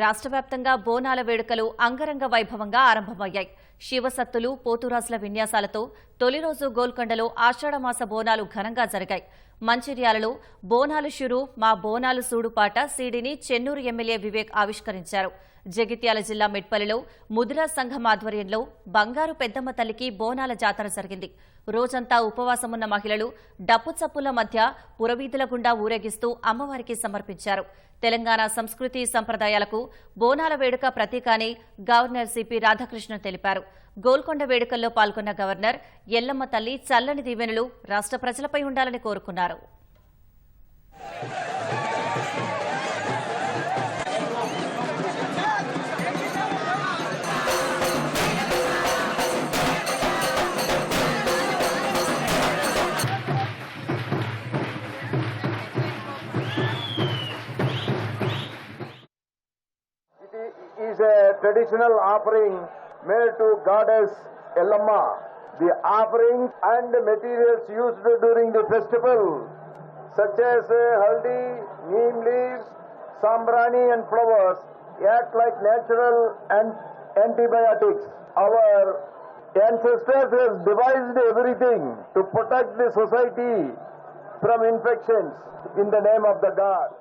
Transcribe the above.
రాష్ట్ర వ్యాప్తంగా బోనాల వేడుకలు అంగరంగ వైభవంగా ఆరంభమయ్యాయి. శివసత్తులు పోతురాజుల విన్యాసాలతో తొలి రోజు గోల్కొండలో ఆషాఢమాస బోనాలు ఘనంగా జరిగాయి. మంచిర్యాలలో బోనాలు షురు మా బోనాలు సూడు పాట సీడీని చెన్నూరు ఎమ్మెల్యే వివేక్ ఆవిష్కరించారు. జగిత్యాల జిల్లా మెట్పల్లిలో ముదిరా సంఘం ఆధ్వర్యంలో బంగారు పెద్దమ్మ తల్లికి బోనాల జాతర జరిగింది. రోజంతా ఉపవాసమున్న మహిళలు డప్పు చప్పుల మధ్య పురవీధుల గుండా ఊరేగిస్తూ అమ్మవారికి సమర్పించారు. తెలంగాణ సంస్కృతి సంప్రదాయాలకు బోనాల వేడుక ప్రతీక అని గవర్నర్ సిపి రాధాకృష్ణన్ తెలిపారు. గోల్కొండ వేడుకల్లో పాల్గొన్న గవర్నర్ ఎల్లమ్మ తల్లి చల్లని దీవెనలు రాష్ట్ర ప్రజలపై ఉండాలని కోరుకున్నారు. Is a traditional offering made to goddess Ellamma. The offerings and materials used during the festival, such as uh, haldi, neem leaves, sambrani and flowers, act like natural and antibiotics. Our ancestors have devised everything to protect the society from infections in the name of the God.